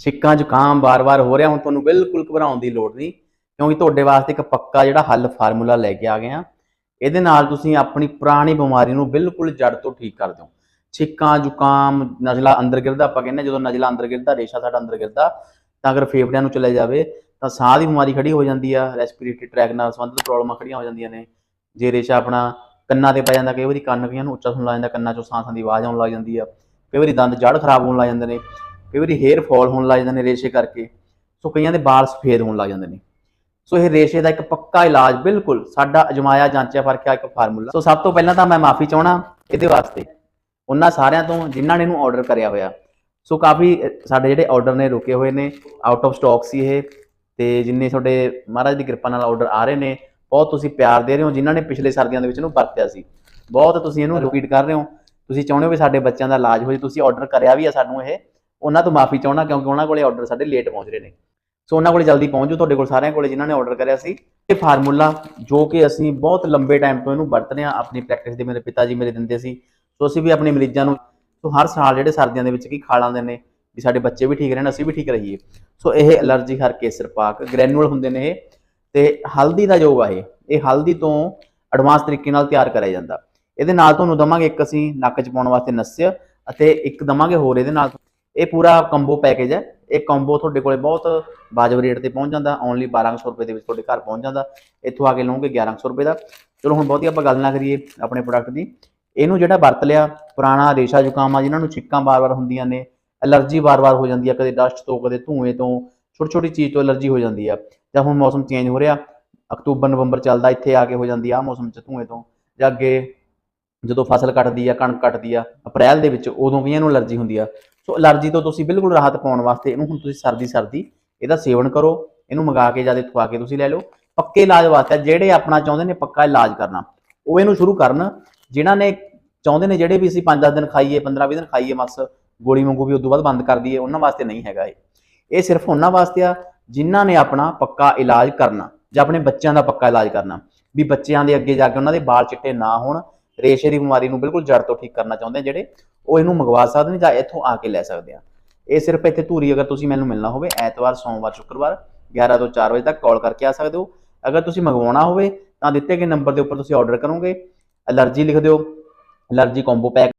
ਛਿੱਕਾਂ ਜ਼ੁਕਾਮ ਬਾਰ-ਬਾਰ ਹੋ ਰਿਹਾ, ਹੁਣ ਤੁਹਾਨੂੰ ਬਿਲਕੁਲ ਘਬਰਾਉਣ ਦੀ ਲੋੜ ਨਹੀਂ, ਕਿਉਂਕਿ ਤੁਹਾਡੇ ਵਾਸਤੇ ਇੱਕ ਪੱਕਾ ਜਿਹੜਾ ਹੱਲ ਫਾਰਮੂਲਾ ਲੈ ਕੇ ਆ ਗਏ ਆ ਇਹਦੇ ਨਾਲ ਤੁਸੀਂ ਆਪਣੀ ਪੁਰਾਣੀ ਬਿਮਾਰੀ ਨੂੰ ਬਿਲਕੁਲ ਜੜ ਤੋਂ ਠੀਕ ਕਰ ਦਿਓ। ਛਿੱਕਾਂ ਜ਼ੁਕਾਮ, ਨਜ਼ਲਾ ਅੰਦਰ ਗਿਰਦਾ, ਆਪਾਂ ਕਹਿੰਦੇ ਜਦੋਂ ਨਜ਼ਲਾ ਅੰਦਰ ਗਿਰਦਾ, ਰੇਸ਼ਾ ਸਾਡਾ ਅੰਦਰ ਗਿਰਦਾ, ਤਾਂ ਅਗਰ ਫੇਫੜਿਆਂ ਨੂੰ ਚਲੇ ਜਾਵੇ, ਤਾਂ ਸਾਹ ਦੀ ਬਿਮਾਰੀ ਖੜੀ ਹੋ ਜਾਂਦੀ ਆ ਰੈਸਪੀਰੇਟਰੀ ਟਰੈਕ ਨਾਲ ਸੰਬੰਧਿਤ ਪ੍ਰੋਬਲਮਾਂ ਖੜੀਆਂ ਹੋ ਜਾਂਦੀਆਂ ਨੇ। ਜੇ ਰੇਸ਼ਾ ਆਪਣਾ ਕੰਨਾਂ ਤੇ ਪੈ ਜਾਂਦਾ, ਕਈ ਵਾਰੀ ਕੰਨ ਕਈਆਂ ਨੂੰ ਉੱਚਾ ਸੁਣਨ ਲੱਗ ਜਾਂਦਾ, ਕੰਨਾਂ ਚੋਂ ਸਾਹਾਂ ਦੀ ਆਵਾਜ਼ ਆਉਣ ਲੱਗ ਜਾਂਦੀ ਆ, ਕਈ ਵਾਰੀ ਦੰਦ ਜੜ ਖਰਾਬ ਹੋਣ ਲੱਗ ਜਾਂਦੇ ਨੇ। ਕਈ ਵਾਰੀ ਹੇਅਰ ਫਾਲ ਹੋਣ ਲੱਗ ਜਾਂਦੇ ਨੇ ਰੇਸ਼ੇ ਕਰਕੇ ਸੋ ਕਈਆਂ ਦੇ ਵਾਲ ਸਫੇਦ ਹੋਣ ਲੱਗ ਜਾਂਦੇ ਨੇ। ਸੋ ਇਹ ਰੇਸ਼ੇ ਦਾ ਇੱਕ ਪੱਕਾ ਇਲਾਜ ਬਿਲਕੁਲ ਸਾਡਾ ਅਜਮਾਇਆ ਜਾਂਚਿਆ ਫਰਕਿਆ ਇੱਕ ਫਾਰਮੂਲਾ। ਸੋ ਸਭ ਤੋਂ ਪਹਿਲਾਂ ਤਾਂ ਮੈਂ ਮਾਫੀ ਚਾਹਣਾ ਇਹਦੇ ਵਾਸਤੇ ਉਹਨਾਂ ਸਾਰਿਆਂ ਤੋਂ ਜਿਨ੍ਹਾਂ ਨੇ ਇਹਨੂੰ ਆਰਡਰ ਕਰਿਆ ਹੋਇਆ। ਸੋ ਕਾਫੀ ਸਾਡੇ ਜਿਹੜੇ ਆਰਡਰ ਨੇ ਰੁਕੇ ਹੋਏ ਨੇ ਆਊਟ ਆਫ ਸਟਾਕ ਸੀ ਇਹ ਤੇ ਜਿੰਨੇ ਤੁਹਾਡੇ ਮਹਾਰਾਜ ਦੀ ਕਿਰਪਾ ਨਾਲ ਆਰਡਰ ਆ ਰਹੇ ਨੇ ਬਹੁਤ ਤੁਸੀਂ ਪਿਆਰ ਦੇ ਰਹੇ ਹੋ ਜਿਨ੍ਹਾਂ ਨੇ ਪਿਛਲੇ ਸਰਦੀਆਂ ਦੇ ਵਿੱਚ ਇਹਨੂੰ ਵਰਤਿਆ ਸੀ। ਬਹੁਤ ਤੁਸੀਂ ਇਹਨੂੰ ਰਿਪੀਟ ਕਰ ਰਹੇ ਹੋ। ਤੁਸੀਂ ਚਾਹੁੰਦੇ ਹੋ ਵੀ ਸਾਡੇ ਬੱਚਿਆਂ ਦਾ ਇਲਾਜ ਹੋ ਜੇ ਤੁਸੀਂ ਆਰਡਰ ਕਰਿਆ ਵੀ ਆ ਸਾਨੂੰ ਇਹ ਉਹਨਾਂ ਤੋਂ ਮਾਫੀ ਚਾਹਣਾ ਕਿਉਂਕਿ ਉਹਨਾਂ ਕੋਲੇ ਆਰਡਰ ਸਾਡੇ ਲੇਟ ਪਹੁੰਚ ਰਹੇ ਨੇ। ਸੋ ਉਹਨਾਂ ਕੋਲੇ ਜਲਦੀ ਪਹੁੰਚ ਜੂ ਤੁਹਾਡੇ ਕੋਲ ਸਾਰਿਆਂ ਕੋਲੇ ਜਿਨ੍ਹਾਂ ਨੇ ਆਰਡਰ ਕਰਿਆ ਸੀ। ਇਹ ਫਾਰਮੂਲਾ ਜੋ ਕਿ ਅਸੀਂ ਬਹੁਤ ਲੰਬੇ ਟਾਈਮ ਤੋਂ ਇਹਨੂੰ ਵਰਤ ਰਹੇ ਹਾਂ, ਆਪਣੀ ਪ੍ਰੈਕਟਿਸ ਦੇ ਮੇਰੇ ਪਿਤਾ ਜੀ ਮੇਰੇ ਦਿੰਦੇ ਸੀ। ਸੋ ਅਸੀਂ ਵੀ ਆਪਣੇ ਮਰੀਜ਼ਾਂ ਨੂੰ ਸੋ ਹਰ ਸਾਲ ਜਿਹੜੇ ਸਰਦੀਆਂ ਦੇ ਵਿੱਚ ਕੀ ਖਾ ਲਾਂਦੇ ਨੇ, ਵੀ ਸਾਡੇ ਬੱਚੇ ਵੀ ਠੀਕ ਰਹਿਣ, ਅਸੀਂ ਵੀ ਠੀਕ ਰਹੀਏ। ਸੋ ਇਹ ਅਲਰਜੀ ਹਰ ਕੇਸਰ ਪਾਕ ਗ੍ਰੈਨੂਅਲ ਹੁੰਦੇ ਨੇ ਇਹ। ਤੇ ਹਲਦੀ ਦਾ ਯੋਗ ਆ ਇਹ। ਇਹ ਹਲਦੀ ਤੋਂ ਐਡਵਾਂਸ ਤਰੀਕੇ ਨਾਲ ਤਿਆਰ ਕਰਿਆ ਜਾਂਦਾ। ਇਹਦੇ ਨਾਲ ਤੁਹਾਨੂੰ ਦਵਾਂਗੇ ਇੱਕ ਅਸੀਂ ਨੱਕ 'ਚ ਪਾਉਣ ਵਾਸਤੇ ਨਸਿਆ ਅਤੇ ਇੱਕ ਦਵਾਂਗੇ ਹੋਰ ਇਹਦੇ ਨਾਲ ਇਹ ਪੂਰਾ ਕੰਬੋ ਪੈਕੇਜ ਹੈ। ਇਹ ਕੰਬੋ ਤੁਹਾਡੇ ਕੋਲੇ ਬਹੁਤ ਵਾਜਬ ਰੇਟ ਤੇ ਪਹੁੰਚ ਜਾਂਦਾ। ਓਨਲੀ 1200 ਰੁਪਏ ਦੇ ਵਿੱਚ ਤੁਹਾਡੇ ਘਰ ਪਹੁੰਚ ਜਾਂਦਾ। ਇੱਥੋਂ ਆ ਕੇ ਲਓਗੇ 1100 ਰੁਪਏ ਦਾ। ਚਲੋ ਹੁਣ ਬਹੁਤੀ ਆਪਾਂ ਗੱਲ ਨਾ ਕਰੀਏ ਆਪਣੇ ਪ੍ਰੋਡਕਟ ਦੀ। ਇਹਨੂੰ ਜਿਹੜਾ ਵਰਤ ਲਿਆ, ਪੁਰਾਣਾ ਰੇਸ਼ਾ ਜ਼ੁਕਾਮ ਆ ਜਿਨ੍ਹਾਂ ਨੂੰ ਛਿੱਕਾਂ ਬਾਰ-ਬਾਰ ਹੁੰਦੀਆਂ ਨੇ, ਐਲਰਜੀ ਬਾਰ-ਬਾਰ ਹੋ ਜਾਂਦੀ ਆ, ਕਦੇ ਡਸਟ ਤੋਂ, ਕਦੇ ਧੂਏ ਤੋਂ ਛੋਟੀ ਛੋਟੀ ਚੀਜ਼ ਤੋਂ ਐਲਰਜੀ ਹੋ ਜਾਂਦੀ ਆ। ਜਾਂ ਹੁਣ ਮੌਸਮ ਚੇਂਜ ਹੋ ਰਿਹਾ, ਅਕਤੂਬਰ, ਨਵੰਬਰ ਚੱਲਦਾ, ਇੱਥੇ ਆ ਕੇ ਹੋ ਜਾਂਦੀ ਆ ਮੌਸਮ ਚ ਧੂਏ ਤੋਂ। ਜਾਂ ਅੱਗੇ ਜਦੋਂ ਫਸਲ ਕੱਟਦੀ ਆ, ਕਣਕ ਕੱਟਦੀ ਆ, ਅਪ੍ਰੈਲ ਦੇ ਵਿੱਚ ਉਦੋਂ ਵੀ ਇਹਨੂੰ ਐਲਰਜੀ ਹੁੰਦੀ ਆ। ਸੋ ਐਲਰਜੀ ਤੋਂ ਤੁਸੀਂ ਬਿਲਕੁਲ ਰਾਹਤ ਪਾਉਣ ਵਾਸਤੇ ਇਹਨੂੰ ਹੁਣ ਤੁਸੀਂ ਸਰਦੀ ਸਰਦੀ ਇਹਦਾ ਸੇਵਨ ਕਰੋ, ਇਹਨੂੰ ਮੰਗਾ ਕੇ ਜਦ ਇੱਥੋਂ ਕੇ ਤੁਸੀਂ ਲੈ ਲਓ। ਪੱਕੇ ਇਲਾਜ ਵਾਸਤੇ ਜਿਹੜੇ ਆਪਣਾ ਚਾਹੁੰਦੇ ਨੇ ਪੱਕਾ ਇਲਾਜ ਕਰਨਾ। ਉਹ ਇਹਨੂੰ ਸ਼ੁਰੂ ਕਰਨ, ਜਿਨ੍ਹਾਂ ਨੇ ਚਾਹੁੰਦੇ ਨੇ ਜਿਹੜੇ ਵੀ ਅਸੀਂ 5-10 ਦਿਨ ਖਾਈਏ 15-20 ਦਿਨ ਖਾਈਏ ਮਸ ਗੋਲੀ ਵਾਂਗੂ ਵੀ ਉਦੋਂ ਬਾਅਦ ਬੰਦ ਕਰ ਦਈਏ, ਉਹਨਾਂ ਵਾਸਤੇ ਨਹੀਂ ਹੈਗਾ ਇਹ। ਇਹ ਸਿਰਫ ਉਹਨਾਂ ਵਾਸਤੇ ਆ, ਜਿਨ੍ਹਾਂ ਨੇ ਆਪਣਾ ਪੱਕਾ ਇਲਾਜ ਕਰਨਾ, ਜਾਂ ਆਪਣੇ ਬੱਚਿਆਂ ਦਾ ਪੱਕਾ ਇਲਾਜ ਕਰਨਾ। ਵੀ ਬੱਚਿਆਂ ਦੇ ਅੱਗੇ ਜਾ ਕੇ ਉਹਨਾਂ ਦੇ ਵਾਲ ਚਿੱਟੇ ਨਾ ਹੋਣ ਰੇਸ਼ੇ ਦੀ ਬਿਮਾਰੀ ਨੂੰ ਬਿਲਕੁਲ ਜੜ ਤੋਂ ਠੀਕ ਕਰਨਾ ਚਾਹੁੰਦੇ ਆ, ਜਿਹੜੇ ਉਹ ਇਹਨੂੰ ਮੰਗਵਾ ਸਕਦੇ ਨੇ ਜਾਂ ਇੱਥੋਂ ਆ ਕੇ ਲੈ ਸਕਦੇ ਆ। ਇਹ ਸਿਰਫ ਇੱਥੇ ਧੂਰੀ, ਅਗਰ ਤੁਸੀਂ ਮੈਨੂੰ ਮਿਲਣਾ ਹੋਵੇ, ਐਤਵਾਰ, ਸੋਮਵਾਰ, ਸ਼ੁੱਕਰਵਾਰ 11 ਤੋਂ 4 ਵਜੇ ਤੱਕ ਕਾਲ ਕਰਕੇ ਆ ਸਕਦੇ ਹੋ। ਅਗਰ ਤੁਸੀਂ ਮੰਗਵਾਉਣਾ ਹੋਵੇ, ਤਾਂ ਦਿੱਤੇ ਗਏ ਨੰਬਰ ਦੇ ਉੱਪਰ ਤੁਸੀਂ ਆਰਡਰ ਕਰੋਗੇ। ਅਲਰਜੀ ਲਿਖ ਦਿਓ। Allergy combo pack